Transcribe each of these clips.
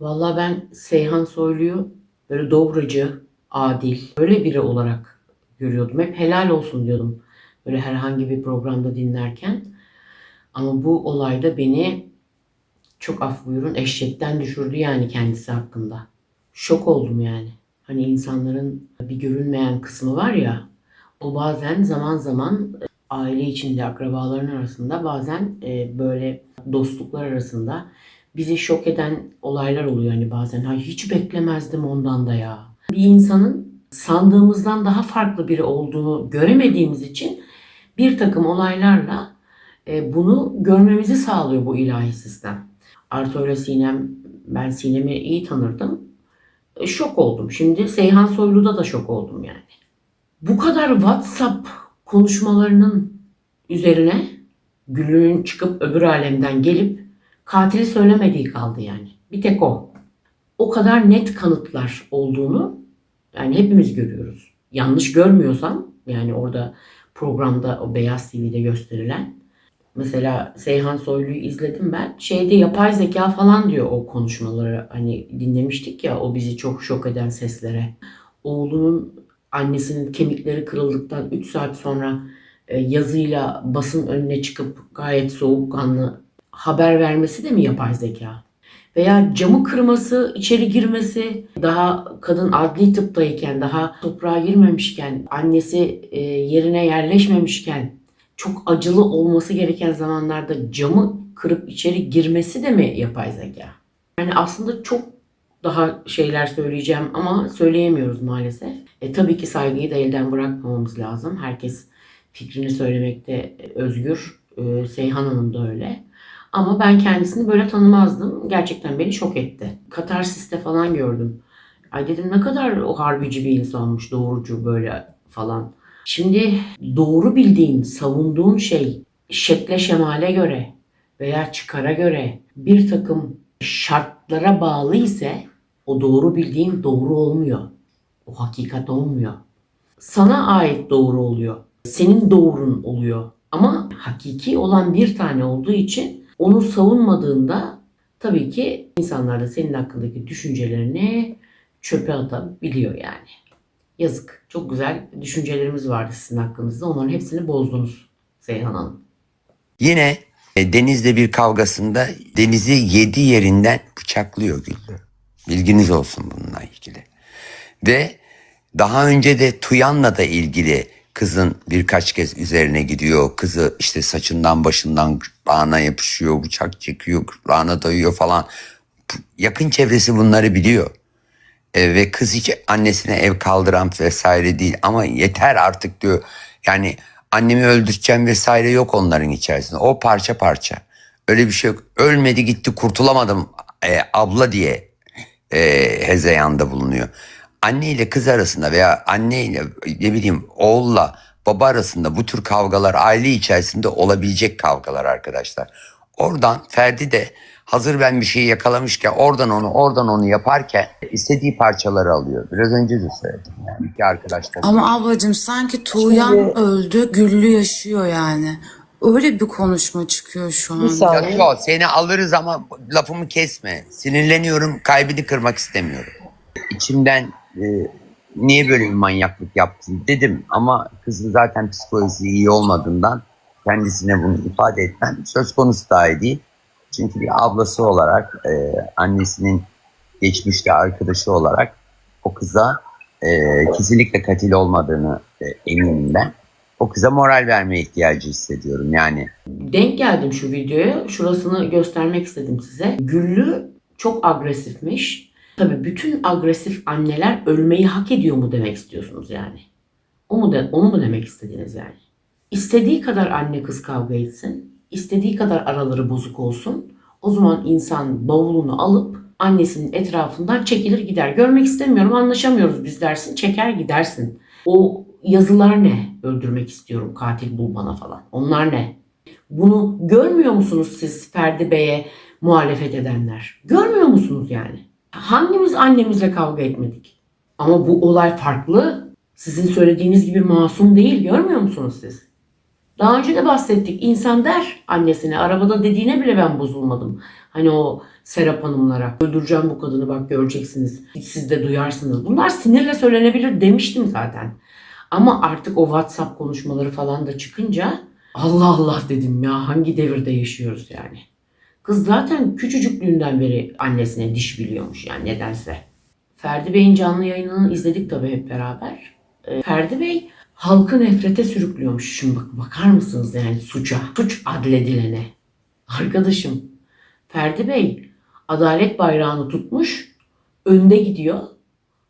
Vallahi ben Seyhan Soylu'yu böyle dobracı, adil, böyle biri olarak görüyordum. Hep helal olsun diyordum. Böyle herhangi bir programda dinlerken. Ama bu olayda beni çok af buyurun eşekten düşürdü yani kendisi hakkında. Şok oldum yani. Hani insanların bir görünmeyen kısmı var ya. O bazen zaman zaman e, aile içinde akrabaların arasında bazen e, böyle dostluklar arasında bizi şok eden olaylar oluyor hani bazen. Hay hiç beklemezdim ondan da ya. Bir insanın sandığımızdan daha farklı biri olduğunu göremediğimiz için bir takım olaylarla e, bunu görmemizi sağlıyor bu ilahi sistem. Arto ile Sinem, ben Sinem'i iyi tanırdım. E, şok oldum. Şimdi Seyhan Soylu'da da şok oldum yani. Bu kadar WhatsApp konuşmalarının üzerine Gül'ün çıkıp öbür alemden gelip katili söylemediği kaldı yani. Bir tek o. O kadar net kanıtlar olduğunu yani hepimiz görüyoruz. Yanlış görmüyorsam yani orada programda o Beyaz TV'de gösterilen mesela Seyhan Soylu'yu izledim ben. Şeyde yapay zeka falan diyor o konuşmaları. Hani dinlemiştik ya o bizi çok şok eden seslere. Oğlunun annesinin kemikleri kırıldıktan 3 saat sonra e, yazıyla basın önüne çıkıp gayet soğukkanlı haber vermesi de mi yapay zeka? Veya camı kırması, içeri girmesi, daha kadın adli tıptayken, daha toprağa girmemişken, annesi e, yerine yerleşmemişken, çok acılı olması gereken zamanlarda camı kırıp içeri girmesi de mi yapay zeka? Yani aslında çok daha şeyler söyleyeceğim ama söyleyemiyoruz maalesef. E, tabii ki saygıyı da elden bırakmamamız lazım. Herkes fikrini söylemekte özgür. E, Seyhan Hanım da öyle. Ama ben kendisini böyle tanımazdım. Gerçekten beni şok etti. Katarsis'te falan gördüm. Ay dedim ne kadar o harbici bir insanmış, doğrucu böyle falan. Şimdi doğru bildiğin, savunduğun şey şekle şemale göre veya çıkara göre bir takım şartlara bağlı ise o doğru bildiğin doğru olmuyor. O hakikat olmuyor. Sana ait doğru oluyor. Senin doğrun oluyor. Ama hakiki olan bir tane olduğu için onu savunmadığında tabii ki insanlar da senin hakkındaki düşüncelerini çöpe atabiliyor yani. Yazık. Çok güzel düşüncelerimiz vardı sizin hakkınızda. Onların hepsini bozdunuz Seyhan Hanım. Yine e, Deniz'le bir kavgasında Deniz'i yedi yerinden bıçaklıyor Güllü. Bilginiz olsun bununla ilgili. Ve daha önce de Tuyan'la da ilgili kızın birkaç kez üzerine gidiyor. Kızı işte saçından başından gırtlağına yapışıyor, bıçak çekiyor, gırtlağına dayıyor falan. Yakın çevresi bunları biliyor. E, ve kız hiç annesine ev kaldıran vesaire değil ama yeter artık diyor. Yani annemi öldüreceğim vesaire yok onların içerisinde. O parça parça. Öyle bir şey yok. Ölmedi gitti kurtulamadım e, abla diye e, hezeyanda bulunuyor. Anne ile kız arasında veya anne ile ne bileyim oğulla baba arasında bu tür kavgalar aile içerisinde olabilecek kavgalar arkadaşlar. Oradan Ferdi de hazır ben bir şeyi yakalamışken oradan onu oradan onu yaparken istediği parçaları alıyor. Biraz önce de söyledim yani iki arkadaşlar. Ama ablacığım sanki Tuğyan öldü, Güllü yaşıyor yani. Öyle bir konuşma çıkıyor şu an. yok, seni alırız ama lafımı kesme. Sinirleniyorum, kalbini kırmak istemiyorum. İçimden e, niye böyle bir manyaklık yaptın dedim ama kızın zaten psikolojisi iyi olmadığından kendisine bunu ifade etmem söz konusu dahi değil. Çünkü bir ablası olarak, e, annesinin geçmişte arkadaşı olarak o kıza e, kesinlikle katil olmadığını e, eminim ben. O kıza moral vermeye ihtiyacı hissediyorum yani. Denk geldim şu videoya. Şurasını göstermek istedim size. Güllü çok agresifmiş. Tabii bütün agresif anneler ölmeyi hak ediyor mu demek istiyorsunuz yani? O mu de, onu mu demek istediniz yani? İstediği kadar anne kız kavga etsin, istediği kadar araları bozuk olsun. O zaman insan bavulunu alıp annesinin etrafından çekilir gider. Görmek istemiyorum, anlaşamıyoruz biz dersin, çeker gidersin. O yazılar ne? Öldürmek istiyorum, katil bul bana falan. Onlar ne? Bunu görmüyor musunuz siz Ferdi Bey'e muhalefet edenler? Görmüyor musunuz yani? Hangimiz annemizle kavga etmedik? Ama bu olay farklı. Sizin söylediğiniz gibi masum değil. Görmüyor musunuz siz? Daha önce de bahsettik. İnsan der annesine. Arabada dediğine bile ben bozulmadım. Hani o Serap Hanımlara. Öldüreceğim bu kadını bak göreceksiniz. Siz de duyarsınız. Bunlar sinirle söylenebilir demiştim zaten. Ama artık o WhatsApp konuşmaları falan da çıkınca Allah Allah dedim ya hangi devirde yaşıyoruz yani. Kız zaten küçücüklüğünden beri annesine diş biliyormuş yani nedense. Ferdi Bey'in canlı yayınını izledik tabii hep beraber. Ee, Ferdi Bey halkı nefrete sürüklüyormuş. Şimdi bak, bakar mısınız yani suça, suç adledilene. Arkadaşım Ferdi Bey adalet bayrağını tutmuş, önde gidiyor.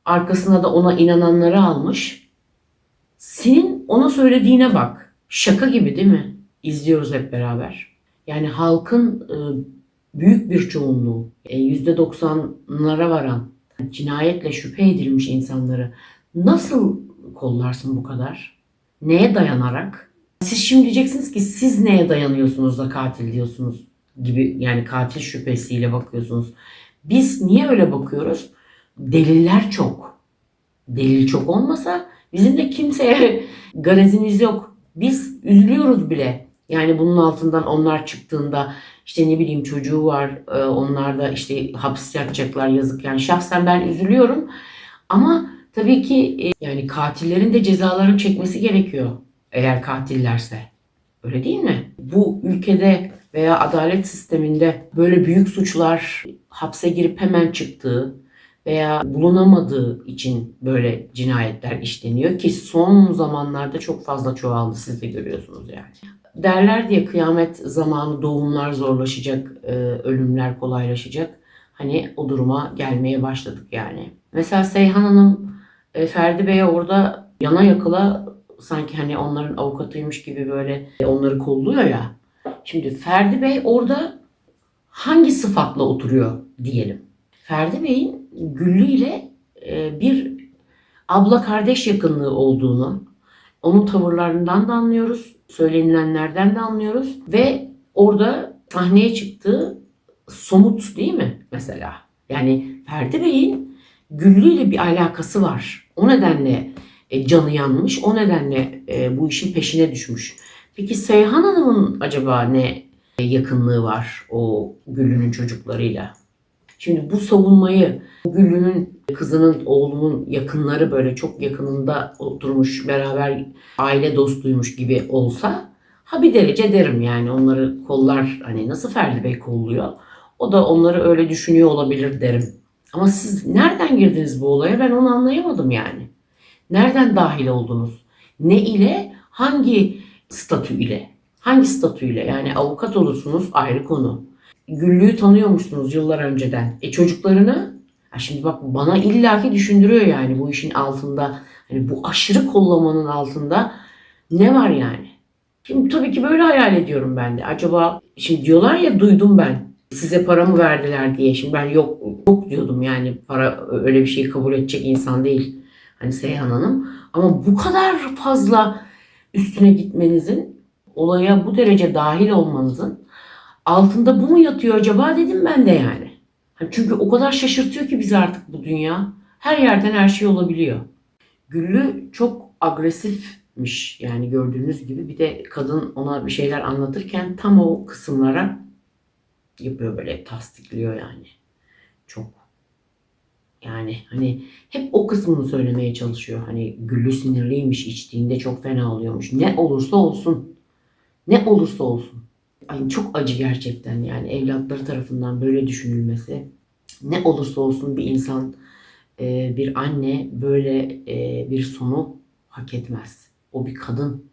Arkasına da ona inananları almış. Senin ona söylediğine bak. Şaka gibi değil mi? İzliyoruz hep beraber. Yani halkın e, büyük bir çoğunluğu, e, %90'lara varan cinayetle şüphe edilmiş insanları nasıl kollarsın bu kadar? Neye dayanarak? Siz şimdi diyeceksiniz ki siz neye dayanıyorsunuz da katil diyorsunuz gibi yani katil şüphesiyle bakıyorsunuz. Biz niye öyle bakıyoruz? Deliller çok. Delil çok olmasa bizim de kimseye garezimiz yok. Biz üzülüyoruz bile. Yani bunun altından onlar çıktığında işte ne bileyim çocuğu var e, onlar da işte hapis yatacaklar yazık. Yani şahsen ben üzülüyorum. Ama tabii ki e, yani katillerin de cezalarını çekmesi gerekiyor eğer katillerse. Öyle değil mi? Bu ülkede veya adalet sisteminde böyle büyük suçlar hapse girip hemen çıktığı veya bulunamadığı için böyle cinayetler işleniyor ki son zamanlarda çok fazla çoğaldı siz de görüyorsunuz yani derler diye kıyamet zamanı doğumlar zorlaşacak, e, ölümler kolaylaşacak. Hani o duruma gelmeye başladık yani. Mesela Seyhan Hanım e, Ferdi Bey'e orada yana yakıla sanki hani onların avukatıymış gibi böyle onları kolluyor ya. Şimdi Ferdi Bey orada hangi sıfatla oturuyor diyelim. Ferdi Bey'in Güllü ile e, bir abla kardeş yakınlığı olduğunu, onun tavırlarından da anlıyoruz söylenilenlerden de anlıyoruz ve orada sahneye çıktığı somut değil mi mesela? Yani Ferdi Bey'in Güllü ile bir alakası var. O nedenle e, canı yanmış, o nedenle e, bu işin peşine düşmüş. Peki Seyhan Hanım'ın acaba ne e, yakınlığı var o Güllü'nün çocuklarıyla? Şimdi bu savunmayı Güllü'nün kızının oğlunun yakınları böyle çok yakınında oturmuş beraber aile dostuymuş gibi olsa ha bir derece derim yani onları kollar hani nasıl Ferdi Bey kolluyor o da onları öyle düşünüyor olabilir derim. Ama siz nereden girdiniz bu olaya ben onu anlayamadım yani. Nereden dahil oldunuz? Ne ile hangi statü ile? Hangi statüyle? Yani avukat olursunuz ayrı konu. Güllü'yü tanıyormuşsunuz yıllar önceden. E çocuklarını ya şimdi bak bana illaki düşündürüyor yani bu işin altında hani bu aşırı kollamanın altında ne var yani? Şimdi tabii ki böyle hayal ediyorum ben de. Acaba şimdi diyorlar ya duydum ben size para mı verdiler diye. Şimdi ben yok yok diyordum yani para öyle bir şeyi kabul edecek insan değil. Hani Seyhan Hanım. Ama bu kadar fazla üstüne gitmenizin olaya bu derece dahil olmanızın altında bu mu yatıyor acaba dedim ben de yani. Hani çünkü o kadar şaşırtıyor ki bizi artık bu dünya. Her yerden her şey olabiliyor. Güllü çok agresifmiş yani gördüğünüz gibi. Bir de kadın ona bir şeyler anlatırken tam o kısımlara yapıyor böyle tasdikliyor yani. Çok yani hani hep o kısmını söylemeye çalışıyor. Hani Güllü sinirliymiş, içtiğinde çok fena oluyormuş. Ne olursa olsun. Ne olursa olsun. Ay çok acı gerçekten yani evlatları tarafından böyle düşünülmesi. Ne olursa olsun bir insan, e, bir anne böyle e, bir sonu hak etmez. O bir kadın,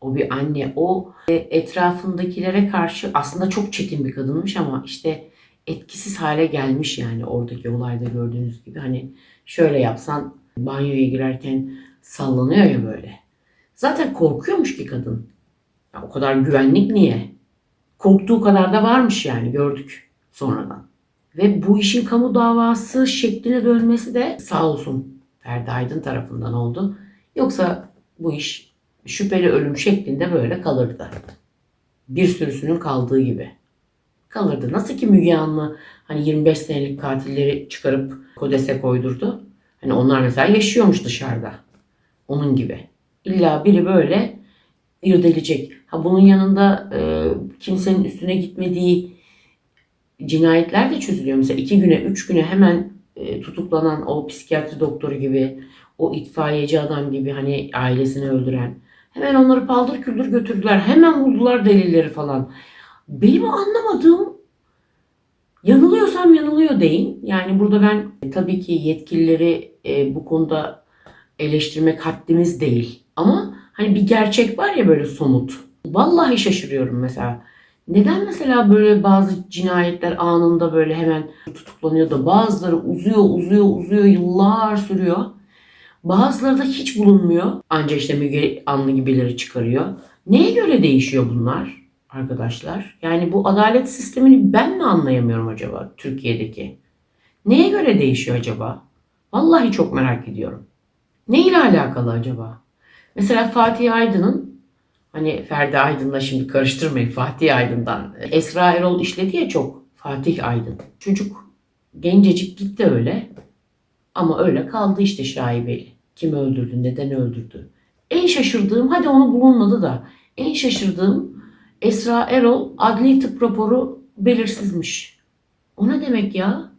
o bir anne, o e, etrafındakilere karşı aslında çok çetin bir kadınmış ama işte etkisiz hale gelmiş yani oradaki olayda gördüğünüz gibi. Hani şöyle yapsan banyoya girerken sallanıyor ya böyle. Zaten korkuyormuş ki kadın. Ya o kadar güvenlik niye? Korktuğu kadar da varmış yani gördük sonradan. Ve bu işin kamu davası şekline dönmesi de sağ olsun Ferdi Aydın tarafından oldu. Yoksa bu iş şüpheli ölüm şeklinde böyle kalırdı. Bir sürüsünün kaldığı gibi. Kalırdı. Nasıl ki Müge Anlı hani 25 senelik katilleri çıkarıp kodese koydurdu. Hani onlar mesela yaşıyormuş dışarıda. Onun gibi. İlla biri böyle irdelecek. Ha bunun yanında e, kimsenin üstüne gitmediği cinayetler de çözülüyor. Mesela iki güne, üç güne hemen e, tutuklanan o psikiyatri doktoru gibi, o itfaiyeci adam gibi hani ailesini öldüren. Hemen onları paldır küldür götürdüler. Hemen buldular delilleri falan. Benim anlamadığım yanılıyorsam yanılıyor deyin. Yani burada ben e, tabii ki yetkilileri e, bu konuda eleştirmek haddimiz değil. Ama hani bir gerçek var ya böyle somut. Vallahi şaşırıyorum mesela. Neden mesela böyle bazı cinayetler anında böyle hemen tutuklanıyor da bazıları uzuyor uzuyor uzuyor yıllar sürüyor. Bazıları da hiç bulunmuyor. Anca işte Müge Anlı gibileri çıkarıyor. Neye göre değişiyor bunlar arkadaşlar? Yani bu adalet sistemini ben mi anlayamıyorum acaba Türkiye'deki? Neye göre değişiyor acaba? Vallahi çok merak ediyorum. Ne ile alakalı acaba? Mesela Fatih Aydın'ın hani Ferdi Aydın'la şimdi karıştırmayın Fatih Aydın'dan. Esra Erol işledi ya çok Fatih Aydın. Çocuk gencecik gitti öyle. Ama öyle kaldı işte şaibeli. Kim öldürdü, neden öldürdü. En şaşırdığım, hadi onu bulunmadı da, en şaşırdığım Esra Erol adli tıp raporu belirsizmiş. O ne demek ya?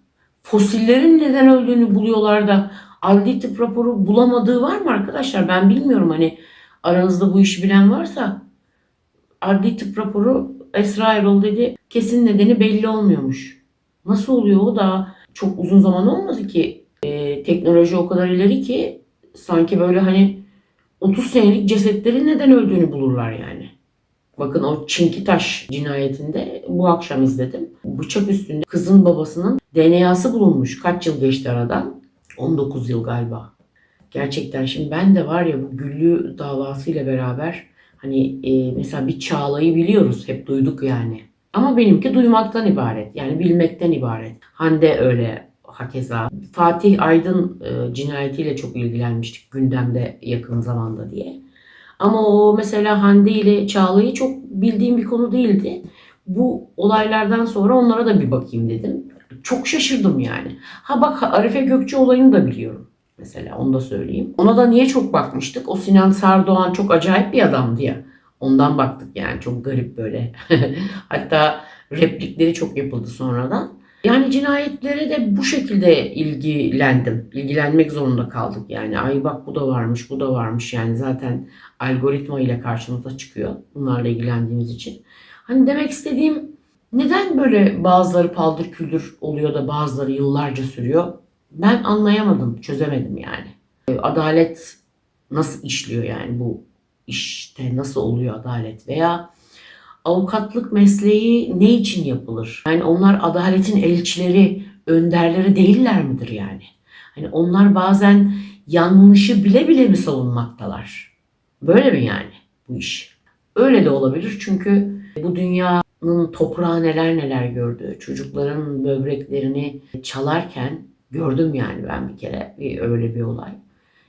Fosillerin neden öldüğünü buluyorlar da adli tıp raporu bulamadığı var mı arkadaşlar? Ben bilmiyorum hani aranızda bu işi bilen varsa adli tıp raporu Esra Erol dedi kesin nedeni belli olmuyormuş. Nasıl oluyor o da çok uzun zaman olmadı ki Ee, teknoloji o kadar ileri ki sanki böyle hani 30 senelik cesetlerin neden öldüğünü bulurlar yani. Bakın o Çinkitaş cinayetinde bu akşam izledim. Bıçak üstünde kızın babasının DNA'sı bulunmuş. Kaç yıl geçti aradan? 19 yıl galiba. Gerçekten şimdi ben de var ya bu Güllü davasıyla beraber hani e, mesela bir Çağla'yı biliyoruz. Hep duyduk yani. Ama benimki duymaktan ibaret. Yani bilmekten ibaret. Hande öyle hakeza. Fatih Aydın e, cinayetiyle çok ilgilenmiştik gündemde yakın zamanda diye. Ama o mesela Hande ile Çağla'yı çok bildiğim bir konu değildi. Bu olaylardan sonra onlara da bir bakayım dedim. Çok şaşırdım yani. Ha bak Arife Gökçe olayını da biliyorum. Mesela onu da söyleyeyim. Ona da niye çok bakmıştık? O Sinan Sardoğan çok acayip bir adamdı ya. Ondan baktık yani çok garip böyle. Hatta replikleri çok yapıldı sonradan. Yani cinayetlere de bu şekilde ilgilendim. İlgilenmek zorunda kaldık yani. Ay bak bu da varmış, bu da varmış. Yani zaten algoritma ile karşımıza çıkıyor. Bunlarla ilgilendiğimiz için. Hani demek istediğim neden böyle bazıları paldır küldür oluyor da bazıları yıllarca sürüyor? Ben anlayamadım, çözemedim yani. Adalet nasıl işliyor yani bu işte nasıl oluyor adalet veya avukatlık mesleği ne için yapılır? Yani onlar adaletin elçileri, önderleri değiller midir yani? Hani onlar bazen yanlışı bile bile mi savunmaktalar? Böyle mi yani bu iş? Öyle de olabilir çünkü bu dünyanın toprağı neler neler gördü. Çocukların böbreklerini çalarken gördüm yani ben bir kere bir, öyle bir olay.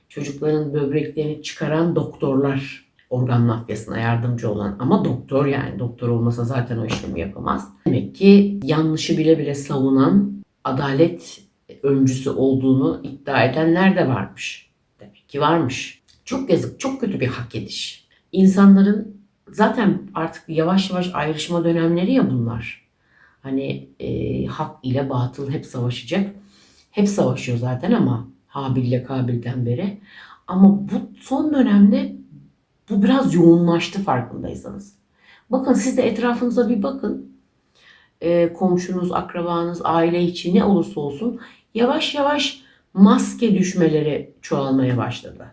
Çocukların böbreklerini çıkaran doktorlar organ mafyasına yardımcı olan ama doktor yani doktor olmasa zaten o işlemi yapamaz. Demek ki yanlışı bile bile savunan adalet öncüsü olduğunu iddia edenler de varmış. Demek ki varmış. Çok yazık, çok kötü bir hak ediş. İnsanların zaten artık yavaş yavaş ayrışma dönemleri ya bunlar. Hani e, hak ile batıl hep savaşacak. Hep savaşıyor zaten ama Habil ile Kabil'den beri. Ama bu son dönemde bu biraz yoğunlaştı farkındaysanız. Bakın siz de etrafınıza bir bakın. Ee, komşunuz, akrabanız, aile içi ne olursa olsun yavaş yavaş maske düşmeleri çoğalmaya başladı.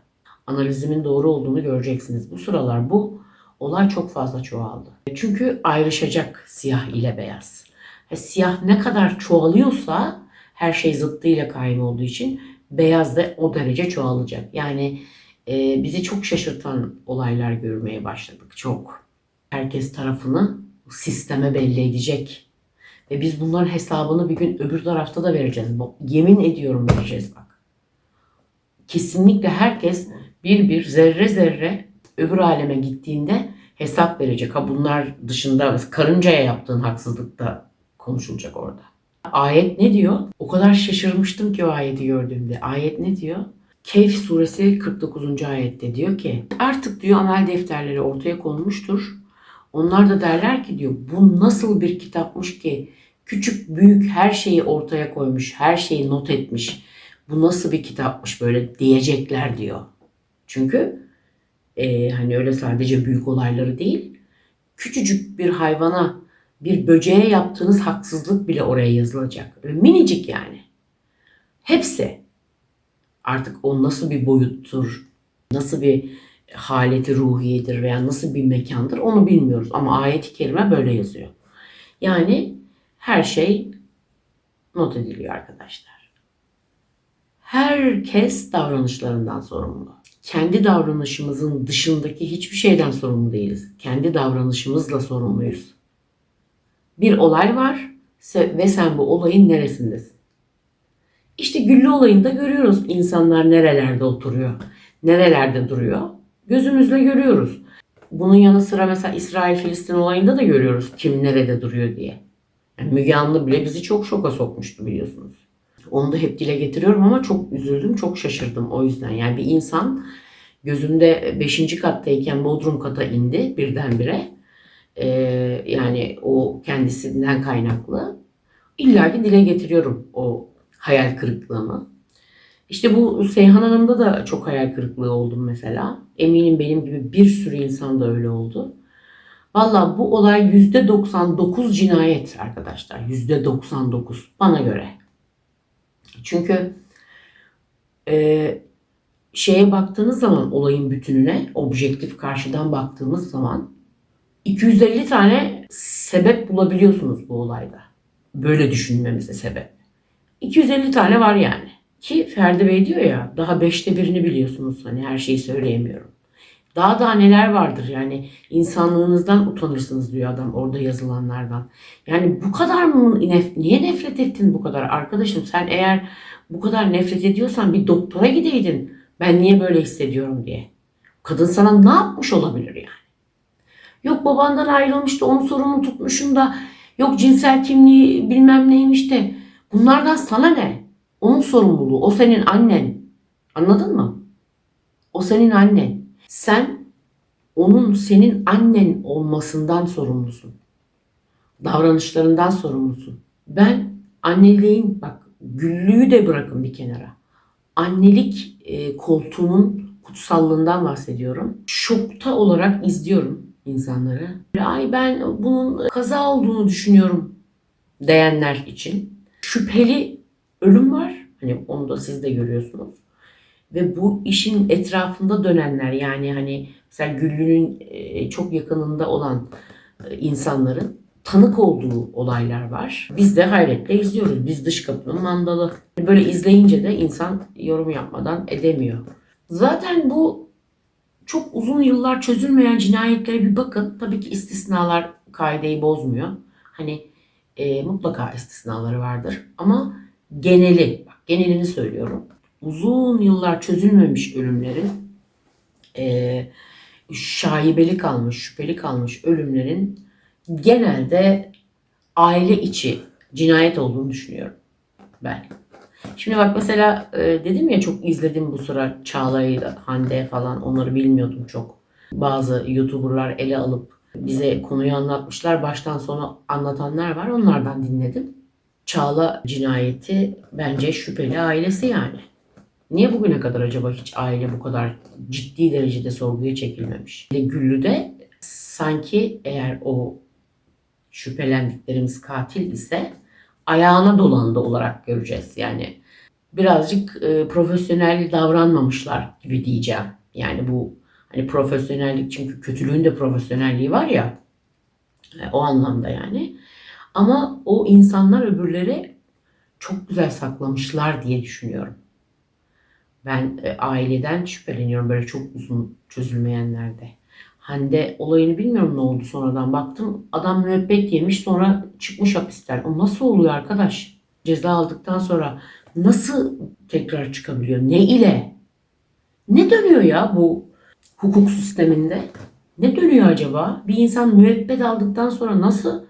Analizimin doğru olduğunu göreceksiniz. Bu sıralar bu olay çok fazla çoğaldı. Çünkü ayrışacak siyah ile beyaz. Ve siyah ne kadar çoğalıyorsa her şey zıttıyla kaym olduğu için beyaz da o derece çoğalacak. Yani e, bizi çok şaşırtan olaylar görmeye başladık. Çok. Herkes tarafını sisteme belli edecek. Ve biz bunların hesabını bir gün öbür tarafta da vereceğiz. Yemin ediyorum vereceğiz bak. Kesinlikle herkes bir bir zerre zerre öbür aleme gittiğinde hesap verecek. Ha bunlar dışında karıncaya yaptığın haksızlık da konuşulacak orada. Ayet ne diyor? O kadar şaşırmıştım ki o ayeti gördüğümde. Ayet ne diyor? Kehf suresi 49. ayette diyor ki artık diyor amel defterleri ortaya konmuştur. Onlar da derler ki diyor bu nasıl bir kitapmış ki küçük büyük her şeyi ortaya koymuş, her şeyi not etmiş. Bu nasıl bir kitapmış böyle diyecekler diyor. Çünkü e, hani öyle sadece büyük olayları değil, küçücük bir hayvana, bir böceğe yaptığınız haksızlık bile oraya yazılacak. Minicik yani. Hepsi. Artık o nasıl bir boyuttur, nasıl bir haleti ruhiyedir veya nasıl bir mekandır onu bilmiyoruz. Ama ayet-i kerime böyle yazıyor. Yani her şey not ediliyor arkadaşlar. Herkes davranışlarından sorumlu. Kendi davranışımızın dışındaki hiçbir şeyden sorumlu değiliz. Kendi davranışımızla sorumluyuz. Bir olay var ve sen bu olayın neresindesin? İşte Güllü olayında görüyoruz insanlar nerelerde oturuyor, nerelerde duruyor. Gözümüzle görüyoruz. Bunun yanı sıra mesela İsrail-Filistin olayında da görüyoruz kim nerede duruyor diye. Yani Müge Anlı bile bizi çok şoka sokmuştu biliyorsunuz. Onu da hep dile getiriyorum ama çok üzüldüm, çok şaşırdım o yüzden. Yani bir insan gözümde 5. kattayken Bodrum kata indi birdenbire. Ee, yani o kendisinden kaynaklı. İlla ki dile getiriyorum o hayal kırıklığımı. İşte bu Seyhan Hanım'da da çok hayal kırıklığı oldum mesela. Eminim benim gibi bir sürü insan da öyle oldu. Valla bu olay %99 cinayet arkadaşlar. %99 bana göre. Çünkü e, şeye baktığınız zaman olayın bütününe, objektif karşıdan baktığımız zaman 250 tane sebep bulabiliyorsunuz bu olayda. Böyle düşünmemize sebep. 250 tane var yani. Ki Ferdi Bey diyor ya daha beşte birini biliyorsunuz hani her şeyi söyleyemiyorum. Daha daha neler vardır yani insanlığınızdan utanırsınız diyor adam orada yazılanlardan. Yani bu kadar mı nef- niye nefret ettin bu kadar arkadaşım sen eğer bu kadar nefret ediyorsan bir doktora gideydin ben niye böyle hissediyorum diye. Kadın sana ne yapmış olabilir yani? Yok babandan ayrılmıştı onu sorumlu tutmuşum da yok cinsel kimliği bilmem neymiş de bunlardan sana ne? Onun sorumluluğu. O senin annen. Anladın mı? O senin annen. Sen onun senin annen olmasından sorumlusun. Davranışlarından sorumlusun. Ben anneliğin bak güllüğü de bırakın bir kenara. Annelik e, koltuğunun kutsallığından bahsediyorum. Şokta olarak izliyorum insanları. Ay ben bunun kaza olduğunu düşünüyorum diyenler için. Şüpheli ölüm var. Hani onu da siz de görüyorsunuz. Ve bu işin etrafında dönenler yani hani mesela Güllü'nün e, çok yakınında olan e, insanların tanık olduğu olaylar var. Biz de hayretle izliyoruz. Biz dış kapının mandalı. Böyle izleyince de insan yorum yapmadan edemiyor. Zaten bu çok uzun yıllar çözülmeyen cinayetlere bir bakın. Tabii ki istisnalar kaideyi bozmuyor. Hani e, mutlaka istisnaları vardır. Ama geneli, bak genelini söylüyorum. Uzun yıllar çözülmemiş ölümlerin, e, şaibeli kalmış, şüpheli kalmış ölümlerin genelde aile içi cinayet olduğunu düşünüyorum ben. Şimdi bak mesela e, dedim ya çok izledim bu sıra Çağla'yı, Hande falan onları bilmiyordum çok. Bazı YouTuber'lar ele alıp bize konuyu anlatmışlar. Baştan sona anlatanlar var. Onlardan dinledim. Çağla cinayeti bence şüpheli ailesi yani. Niye bugüne kadar acaba hiç aile bu kadar ciddi derecede sorguya çekilmemiş? Ve Güllü'de sanki eğer o şüphelendiklerimiz katil ise ayağına dolandı olarak göreceğiz. Yani birazcık e, profesyonel davranmamışlar gibi diyeceğim. Yani bu hani profesyonellik çünkü kötülüğün de profesyonelliği var ya e, o anlamda yani. Ama o insanlar öbürleri çok güzel saklamışlar diye düşünüyorum. Ben e, aileden şüpheleniyorum böyle çok uzun çözülmeyenlerde. Hande olayını bilmiyorum ne oldu sonradan baktım. Adam müebbet yemiş sonra çıkmış hapisten. O nasıl oluyor arkadaş? Ceza aldıktan sonra nasıl tekrar çıkabiliyor? Ne ile? Ne dönüyor ya bu hukuk sisteminde? Ne dönüyor acaba? Bir insan müebbet aldıktan sonra nasıl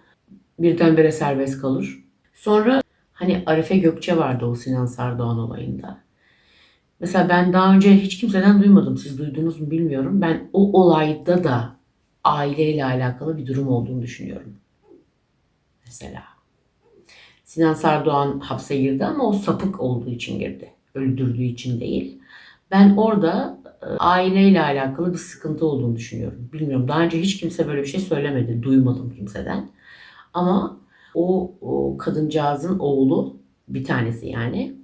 birdenbire serbest kalır? Sonra hani Arife Gökçe vardı o Sinan Sardoğan olayında. Mesela ben daha önce hiç kimseden duymadım. Siz duydunuz mu bilmiyorum. Ben o olayda da aileyle alakalı bir durum olduğunu düşünüyorum. Mesela. Sinan Sardoğan hapse girdi ama o sapık olduğu için girdi. Öldürdüğü için değil. Ben orada e, aileyle alakalı bir sıkıntı olduğunu düşünüyorum. Bilmiyorum daha önce hiç kimse böyle bir şey söylemedi. Duymadım kimseden. Ama o, o kadıncağızın oğlu bir tanesi yani.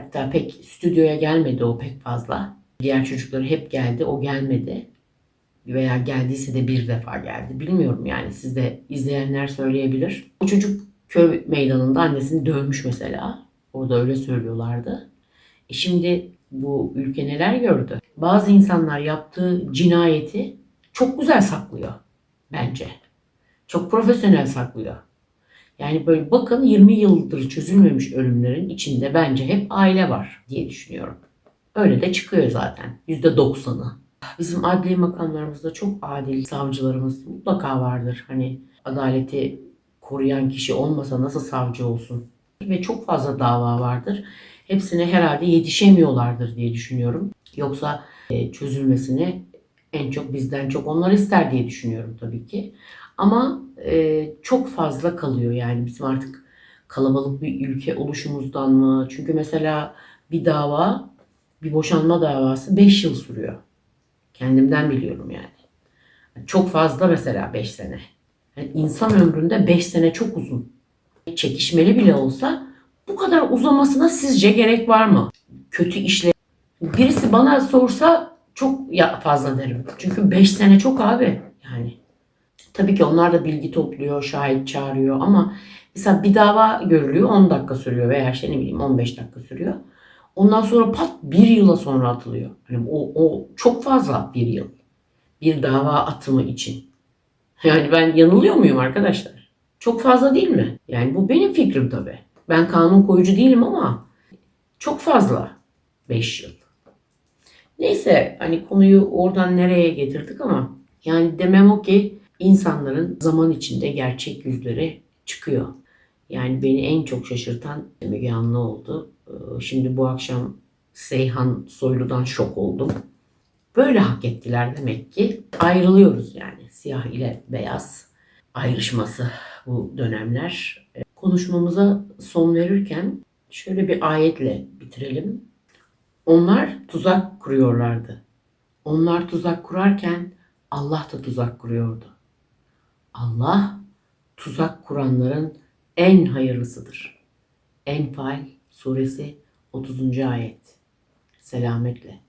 Hatta pek stüdyoya gelmedi o pek fazla. Diğer çocukları hep geldi, o gelmedi. Veya geldiyse de bir defa geldi. Bilmiyorum yani siz de izleyenler söyleyebilir. O çocuk köy meydanında annesini dövmüş mesela. Orada öyle söylüyorlardı. E şimdi bu ülke neler gördü? Bazı insanlar yaptığı cinayeti çok güzel saklıyor bence. Çok profesyonel saklıyor. Yani böyle bakın 20 yıldır çözülmemiş ölümlerin içinde bence hep aile var diye düşünüyorum. Öyle de çıkıyor zaten. %90'ı. Bizim adli makamlarımızda çok adil savcılarımız mutlaka vardır. Hani adaleti koruyan kişi olmasa nasıl savcı olsun? Ve çok fazla dava vardır. Hepsine herhalde yetişemiyorlardır diye düşünüyorum. Yoksa e, çözülmesini en çok bizden çok onlar ister diye düşünüyorum tabii ki. Ama e, çok fazla kalıyor yani bizim artık kalabalık bir ülke oluşumuzdan mı? Çünkü mesela bir dava, bir boşanma davası 5 yıl sürüyor. Kendimden biliyorum yani. Çok fazla mesela 5 sene. Yani insan ömründe 5 sene çok uzun. Çekişmeli bile olsa bu kadar uzamasına sizce gerek var mı? Kötü işle birisi bana sorsa çok fazla derim. Çünkü 5 sene çok abi yani. Tabii ki onlar da bilgi topluyor, şahit çağırıyor ama mesela bir dava görülüyor 10 dakika sürüyor veya işte ne bileyim 15 dakika sürüyor. Ondan sonra pat bir yıla sonra atılıyor. Hani o, o çok fazla bir yıl. Bir dava atımı için. Yani ben yanılıyor muyum arkadaşlar? Çok fazla değil mi? Yani bu benim fikrim tabii. Ben kanun koyucu değilim ama çok fazla. 5 yıl. Neyse hani konuyu oradan nereye getirdik ama yani demem o ki insanların zaman içinde gerçek yüzleri çıkıyor. Yani beni en çok şaşırtan Müge Anlı oldu. Ee, Şimdi bu akşam Seyhan Soylu'dan şok oldum. Böyle hak ettiler demek ki. Ayrılıyoruz yani siyah ile beyaz ayrışması bu dönemler. Ee, Konuşmamıza son verirken şöyle bir ayetle bitirelim. Onlar tuzak kuruyorlardı. Onlar tuzak kurarken Allah da tuzak kuruyordu. Allah tuzak kuranların en hayırlısıdır. Enfal suresi 30. ayet. Selametle.